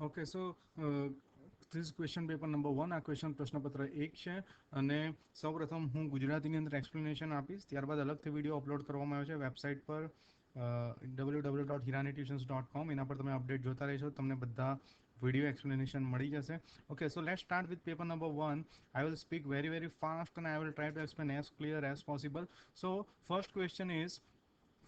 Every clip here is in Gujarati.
Okay so this question paper number one આ ક્વેશ્ચન પ્રશ્નપત્ર એક છે અને સૌપ્રથમ હું ગુજરાતીની અંદર એક્સપ્લેનેશન આપીશ. ત્યારબાદ અલગથી વીડિયો અપલોડ કરવામાં આવ્યો છે વેબસાઇટ પર W W dot Hirani tuitions dot com એના પર તમે અપડેટ જોતા રહેશો, તમને બધા વીડિયો એક્સપ્લેનેશન મળી જશે. Okay so let start with paper number one I will speak very very fast અને I will try to explain as clear as possible so first question is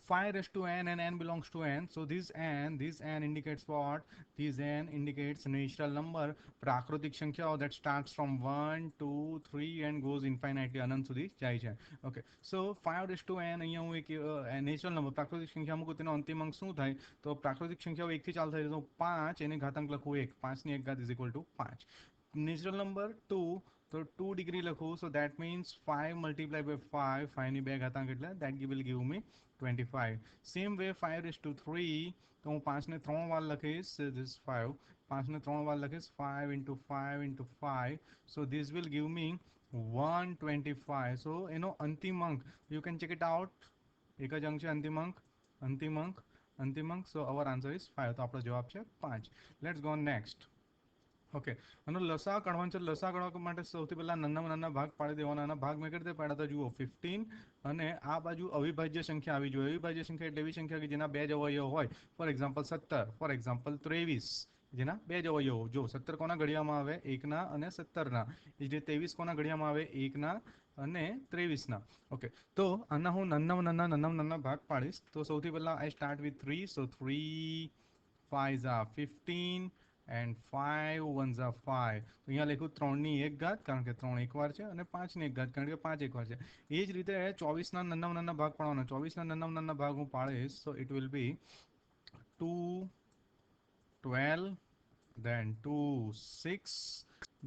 5 raised to n and n belongs to n so this n this n indicates what this n indicates natural number prakritik sankhya that starts from 1 2 3 and goes infinitely anant સુધી જાય છે okay so 5 raised to n અહીંયા hu ek natural number prakritik sankhya મૂકું તેનો antim ang shu thai to prakritik sankhya 1 thi chal thai to 5 ene ghatank lakhu 1 5 ni એક ghat is equal to 5 natural number 2 So 2 degree લખું so that means 5 multiplied by 5 5 ની બે ઘાતાંક એટલે that will give me 25 same way 5 raised to 3 તો હું 5 ને 3 વાર લખીશ this 5 5 ને 3 વાર લખીશ 5 into 5 into 5 so this will give me 125 so એનો અંતિમ અંક you can check it out એક જ અંક છે અંતિમ અંક અંતિમ અંક અંતિમ અંક સો અવર આન્સર ઇઝ 5 તો આપણો જવાબ છે 5 લેટ્સ ગો નેક્સ્ટ ઓકે. અને લસા કાઢવાનું છે, લસા કાઢવા માટે સૌથી પહેલા નાના નાના ભાગ પાડી દેવાના. ભાગ મેં કરી દે પાડતા જુઓ ફિફ્ટીન અને આ બાજુ અવિભાજ્ય સંખ્યા આવી જોઈએ. અવિભાજ્ય સંખ્યા એટલે એવી સંખ્યા કે જેના બે જ અવયવ હોય. ફોર એક્ઝામ્પલ સત્તર. ફોર એક્ઝામ્પલ ત્રેવીસ. જેના બે જ અવયવો જો સત્તર કોના ઘડિયામાં આવે? એકના અને સત્તરના. એ જે ત્રેવીસ કોના ઘડિયામાં આવે? એકના અને ત્રેવીસના. ઓકે. તો આના હું નાના નાના નાના નાના ભાગ પાડીશ. તો સૌથી પહેલાં I start with three so three five આ ફિફ્ટીન એન્ડ ફાઈવ વન ઝા ફાઈવ તો અહીંયા લખ્યું ત્રણની એક ઘાત, કારણ કે ત્રણ એકવાર છે અને પાંચની એક ઘાત, કારણ કે પાંચ એકવાર છે. એ જ રીતે ચોવીસના નાના નાના ભાગ પાડવાના. ચોવીસના નાના નાના ભાગ હું પાડીશ તો it will be two twelve then 2 6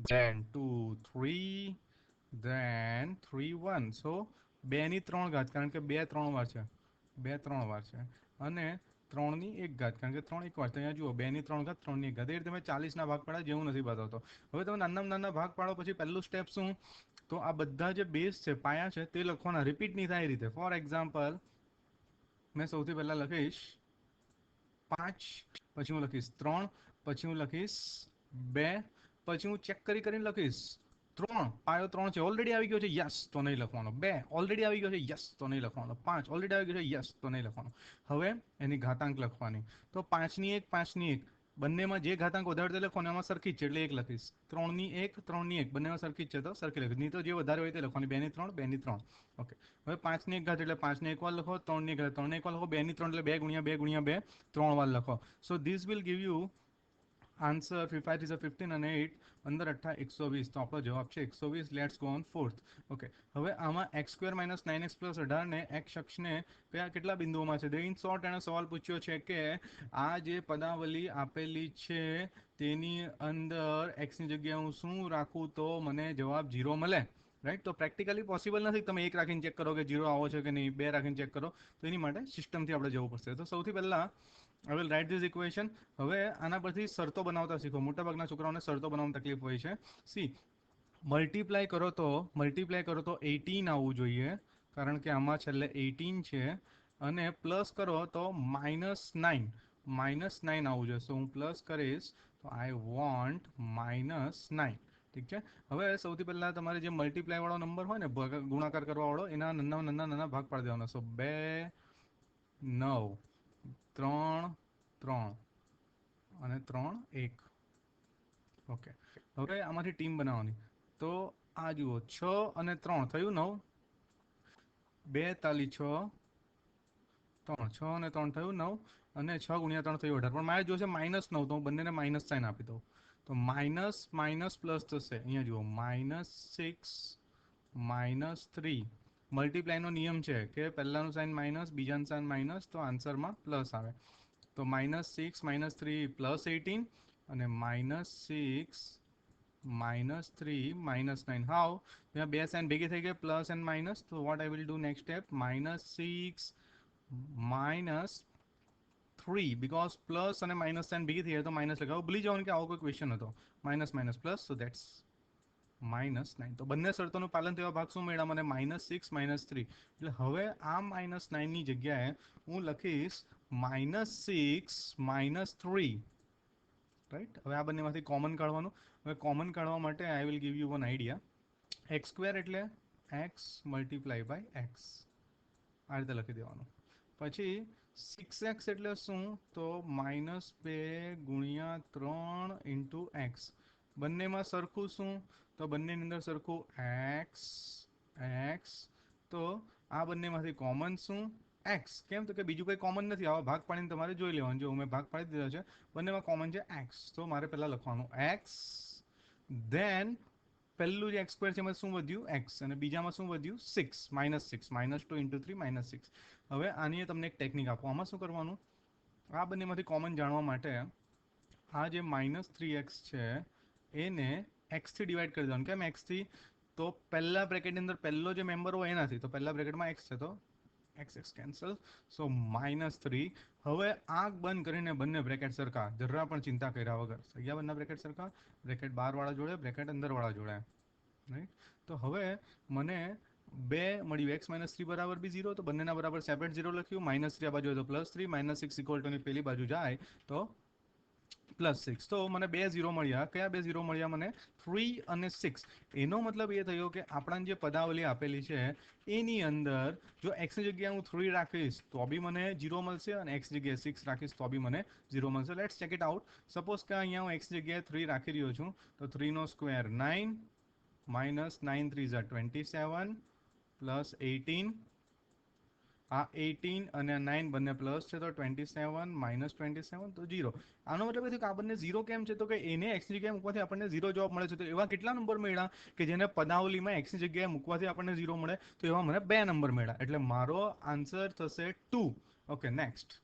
then 2 3 then 3 1 so બે ની ત્રણ ઘાત, કારણ કે બે ત્રણ વાર છે. બે ત્રણ વાર છે. અને ત્રણની એક ઘાત. કારણ કે ત્રણ એક વાર. તો અહીંયા જુઓ, બે ની ત્રણ ઘાત ત્રણની એક ઘાત. એ રીતે તમે ચાલીસના ભાગ પાડ્યા જેવું નથી બતાવતો. હવે તમે નાના નાના ભાગ પાડો પછી પહેલું સ્ટેપ શું? તો આ બધા જે બેઝ છે, પાયા છે, તે લખવાના. રિપીટ નહીં થાય એ રીતે. ફોર એક્ઝામ્પલ મેં સૌથી પહેલાં લખીશ પાંચ, પછી હું લખીશ ત્રણ, પછી હું લખીશ બે, પછી હું ચેક કરી કરીને લખીશ ત્રણ, પાયો ત્રણ છે. ઓલરેડી આવી ગયો છે યસ તો નહીં લખવાનો. બે ઓલરેડી આવી ગયો છે યસ તો નહીં લખવાનો. પાંચ ઓલરેડી આવી ગયો છે યસ તો નહીં લખવાનો. હવે એની ઘાતાંક લખવાની. તો પાંચની એક પાંચની એક. બંનેમાં જે ઘાતાંક વધારે તે લખો એમાં સરખી જ છે, એટલે એક લખીશ. ત્રણની એક ત્રણની એક. બંનેમાં સરખી જ છે તો સરખી લખીશ. નહીં તો જે વધારે હોય તે લખવાની. બેની ત્રણ બેની ત્રણ. ઓકે હવે પાંચની એક ઘાત એટલે પાંચની એક વાર લખો, ત્રણની એક ઘાત ત્રણની એક વાર લખો. બેની ત્રણ એટલે બે ગુણ્યા બે ગુણ્યા બે, ત્રણ વાર લખો. So this will give you answer five is a fifteen અને એટ પંદર, અઠ્ઠા, એકસો વીસ. તો આપણો જવાબ છે એકસો વીસ. Let's go on fourth okay હવે આમાં x square minus nine x plus અઢારને x અક્ષને કયા કેટલા બિંદુઓમાં છે? ઇન શોર્ટ એણે સવાલ પૂછ્યો છે કે આ જે પદાવલી આપેલી છે તેની અંદર એક્સની જગ્યાએ હું શું રાખું તો મને જવાબ જીરો મળે. રાઈટ તો પ્રેક્ટિકલી પોસિબલ નથી તમે એક રાખીને ચેક કરો કે જીરો આવો છે કે નહીં, બે રાખીને ચેક કરો. તો એની માટે સિસ્ટમથી આપણે જવું પડશે. તો સૌથી પહેલાં I will write this equation હવે આના પરથી શરતો બનાવતા શીખો. મોટાભાગના છોકરાઓને શરતો બનાવવાની તકલીફ હોય છે. સી મલ્ટીપ્લાય કરો તો મલ્ટીપ્લાય કરો તો એટીન આવવું જોઈએ. કારણ કે આમાં છેલ્લે એટીન છે. અને પ્લસ કરો તો માઇનસ નાઇન માઇનસ નાઇન આવવું જોઈએ. સો હું પ્લસ કરીશ, તો આઈ વોન્ટ માઇનસ નાઇન ઠીક છે? હવે સૌથી પહેલાં તમારે જે મલ્ટીપ્લાય વાળો નંબર હોય ને ગુણાકાર કરવા વાળો, એના નાના નાના નાના ભાગ પાડી દેવાનો. સો બે, નવ. ત્રણ ત્રણ. અને ત્રણ, એક. ઓકે હવે આમાંથી ટીમ બનાવવાની. તો આ જુઓ, છ અને ત્રણ. થયું નવ? બે તાલી છ, ત્રણ. છ અને ત્રણ થયું નવ અને છ ગુણ્યા ત્રણ થયું અઢાર. પણ મારે જોશે માઇનસ નવ, તો હું બંનેને માઇનસ સાઇન આપી દઉં. તો માઇનસ માઇનસ પ્લસ થશે. અહીંયા જુઓ, માઇનસ સિક્સ, માઇનસ થ્રી. મલ્ટીપ્લાયનો નિયમ છે કે પહેલાંનું સાઇન માઇનસ બીજાનું સાઇન માઇનસ તો આન્સરમાં પ્લસ આવે. તો minus six minus three plus eighteen અને minus six minus three minus nine હાવ ત્યાં બે સાઇન ભેગી થઈ ગઈ પ્લસ એન્ડ માઇનસ તો what I will do next step minus six minus three because plus અને માઇનસ સાઇન ભેગી થઈ જાય તો માઇનસ લગાવો ભૂલી જવાનું કે આવો કોઈ ક્વેશ્ચન હતો. Minus minus plus so that's minus nine. તો બંને શરતોનું પાલન થવા ભાગ શું મળ્યા મને માઇનસ સિક્સ, માઇનસ થ્રી. એટલે હવે આ માઇનસ નાઇનની જગ્યાએ હું લખીશ minus six, minus three. Right હવે આ બંનેમાંથી કોમન કાઢવાનું. હવે કોમન કાઢવા માટે I will give you one idea x square એટલે એક્સ મલ્ટીપ્લાય બાય એક્સ આ રીતે લખી દેવાનું. પછી સિક્સ એક્સ એટલે શું? તો માઇનસ બે ગુણ્યા ત્રણ ઇન્ટુ એક્સ બંનેમાં સરખું શું? તો બંનેની અંદર સરખું એક્સ એક્સ તો આ બંનેમાંથી કોમન શું? એક્સ કેમ? તો કે બીજું કંઈ કોમન નથી. આવા ભાગ પાડીને તમારે જોઈ લેવાનું. જો મેં ભાગ પાડી દીધો છે, બંનેમાં કોમન છે એક્સ તો મારે પહેલાં લખવાનું એક્સ ધેન પહેલું જે એક્સ સ્ક્વેર છે એમાં શું વધ્યું? એક્સ અને બીજામાં શું વધ્યું? Six minus six minus two into three minus six હવે આની તમને એક ટેકનિક આપો. આમાં શું કરવાનું? આ બંનેમાંથી કોમન જાણવા માટે આ જે માઇનસ થ્રી એક્સ છે, એને એક્સથી ડિવાઈડ કરી દેવાનું. કેમ? એક્સથી તો પહેલા બ્રેકેટની અંદર પહેલો જે મેમ્બર હોય એનાથી, તો પહેલા બ્રેકેટમાં એક્સ છે, તો x x cancel so minus three હવે આંખ બંધ કરીને બંને બ્રેકેટ સરખા. જરા પણ ચિંતા કર્યા વગર. સૈયા બંને બ્રેકેટ સરખા? બ્રેકેટ બહારવાળા જોડે બ્રેકેટ અંદરવાળા જોડે. રાઈટ તો હવે મને બે મળ્યું. એક્સ માઇનસ થ્રી બરાબર બી ઝીરો તો બંનેના બરાબર સેપરેટ ઝીરો લખ્યું. માઇનસ થ્રી આ બાજુ હોય તો plus three minus six equal ટુની પેલી બાજુ જાય, તો પ્લસ સિક્સ. તો મને બે ઝીરો મળ્યા. કયા બે ઝીરો મળ્યા મને? થ્રી અને સિક્સ. એનો મતલબ એ થયો કે આપણા જે પદાવલી આપેલી છે, એની અંદર જો એક્સની જગ્યાએ હું થ્રી રાખીશ, તો બી મને ઝીરો મળશે અને એક્સ જગ્યાએ સિક્સ રાખીશ, તો બી મને ઝીરો મળશે. Let's check it out suppose કે અહીંયા હું એક્સ જગ્યાએ થ્રી રાખી રહ્યો છું, તો થ્રીનો square nine minus nine three Jha twenty seven plus eighteen આ એટીન અને નાઇન બંને પ્લસ છે તો twenty seven minus twenty seven તો ઝીરો આનો મતલબ એ થયું કે આપણને ઝીરો કેમ છે? તો કે એને એક્સની જગ્યાએ મૂકવાથી આપણને ઝીરો જવાબ મળે છે. તો એવા કેટલા નંબર મળ્યા કે જેને પદાવલીમાં એક્સની જગ્યાએ મૂકવાથી આપણને ઝીરો મળે? તો એવા મને બે નંબર મળ્યા. એટલે મારો આન્સર થશે ટુ ઓકે નેક્સ્ટ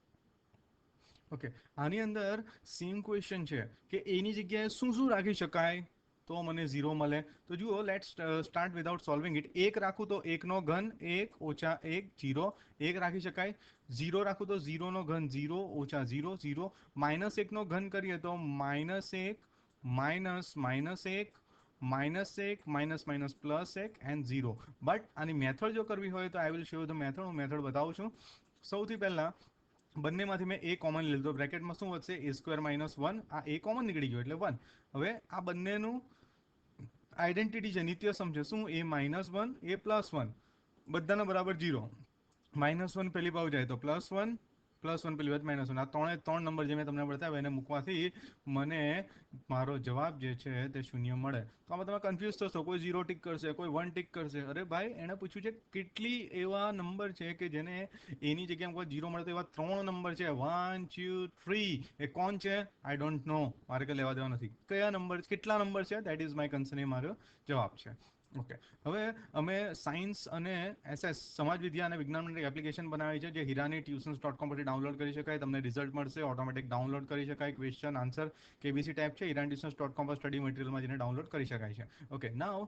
ઓકે આની અંદર સેમ ક્વેશ્ચન છે કે એની જગ્યાએ શું શું રાખી શકાય? તો મને ઝીરો મળે. તો જુઓ let start without solving it એક રાખું તો એકનો ઘન એક ઓછા એક જીરો એક રાખી શકાય. ઝીરો રાખું તો ઝીરોનો ઘન ઝીરો ઓછા ઝીરો ઝીરો. માઇનસ એકનો ઘન કરીએ તો માઇનસ એક, માઇનસ માઇનસ એક માઇનસ એક, માઇનસ માઇનસ પ્લસ એક એન્ડ ઝીરો. બટ આની મેથડ જો કરવી હોય તો I will show the method હું મેથડ બતાવું છું. સૌથી પહેલાં બંનેમાંથી મેં એ કોમન લીધો. બ્રેકેટમાં શું વધશે? એ સ્ક્વેર માઇનસ વન આ એ કોમન નીકળી ગયો એટલે વન હવે આ બંનેનું આઈડેન્ટિટી છે, નિત્ય સમજે શું? A minus one a plus one બધાના બરાબર જીરો માઇનસ વન પેલી બાજુ જાય તો પ્લસ વન પ્લસ વન, પેલી બાજુ માઇનસ વન આ ત્રણે ત્રણ નંબર જે મેં તમને બતાવ્યા એને મૂકવાથી મને મારો જવાબ જે છે તે શૂન્ય મળે. તો આમાં તમે કન્ફ્યુઝ થશો. કોઈ ઝીરો ટિક કરશે, કોઈ વન ટીક કરશે. અરે ભાઈ એણે પૂછ્યું છે કેટલી એવા નંબર છે કે જેને એની જગ્યાએ કોઈ ઝીરો મળે તો એવા ત્રણ નંબર છે. વન ટુ થ્રી એ કોણ છે? આઈ ડોન્ટ નો મારે કંઈ લેવા દેવા નથી. કયા નંબર કેટલા નંબર છે? દેટ ઇઝ માય કન્સર્ન એ મારો જવાબ છે. ઓકે હવે અમે સાયન્સ અને એસએસ સમાજ વિદ્યા અને વિજ્ઞાન માટે એપ્લિકેશન બનાવી છે, જે હિરાની ટ્યુશન્સ ડોટ કોમ પરથી ડાઉનલોડ કરી શકાય. તમને રિઝલ્ટ મળશે ઓટોમેટિક ડાઉનલોડ કરી શકાય. ક્વેશ્ચન આન્સર કેબીસી ટાઈપ છે, હિરાન ટ્યુશન્સ ડોટ કોમ પર સ્ટડી મટીરિયલમાં જઈને ડાઉનલોડ કરી શકાય છે. Okay now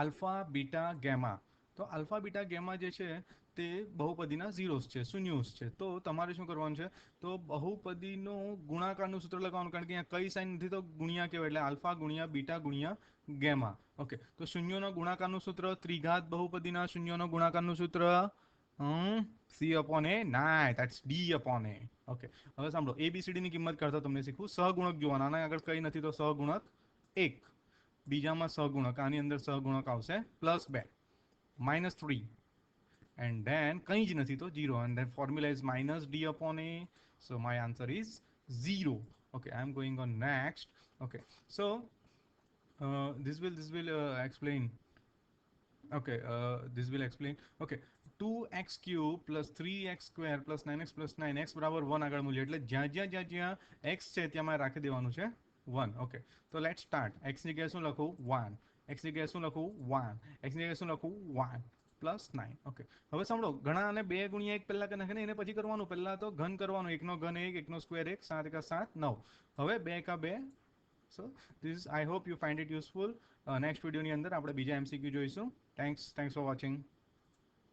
alpha beta gamma તો આલ્ફા બીટા ગેમા જે છે તે બહુપદીના ઝીરોસ છે શૂન્યોસ છે? તો તમારે શું કરવાનું છે? તો બહુપદીનો ગુણાકારનું સૂત્ર લગાવવાનું કારણ કે અહીંયા કઈ સાઇન નથી, તો ગુણ્યા કહેવાય, એટલે આલ્ફા ગુણ્યા બીટા ગુણ્યા ગેમા. ઓકે તો શૂન્યોનો ગુણાકારનું સૂત્ર, ત્રિઘાત બહુપદીના શૂન્યોનો ગુણાકારનું સૂત્ર સી અપોન એ નાય that's D upon A okay હવે સાંભળો એ બી સી ડીની કિંમત કરતા તમને શીખવું, સહગુણક જોવાના, આના આગળ કંઈ નથી, તો સહગુણક એક. બીજામાં સહગુણક, આની અંદર સહગુણક આવશે પ્લસ બે. માઇનસ થ્રી and then કંઈ જ નથી તો zero and then formula is minus d upon a so my answer is zero okay i'm going on next okay so uh, this will this will uh, explain okay uh, this will explain okay 2x cube plus 3x square plus 9x plus 9x બરાબર 1 આગળ મૂલ્ય એટલે જ્યાં જ્યાં જ્યાં જ્યાં x છે ત્યાં મારે રાખી દેવાનું છે 1 ઓકે તો લેટ સ્ટાર્ટ x ની જગ્યાએ શું લખું 1 x ની જગ્યાએ શું લખું 1 x ની જગ્યાએ શું લખું 1 પ્લસ નાઇન. ઓકે હવે સાંભળો, ઘણા અને બે ગુણ્યા એક પહેલા નાખે ને એને પછી કરવાનું. પહેલા તો ઘન કરવાનું. એકનો ઘન એક, એકનો સ્ક્વેર એક, સાત એકા સાત, નવ. હવે બે કા બે. So this I hope you find it useful next વિડીયોની અંદર આપણે બીજા એમસીક્યુ જોઈશું. Thanks thanks for watching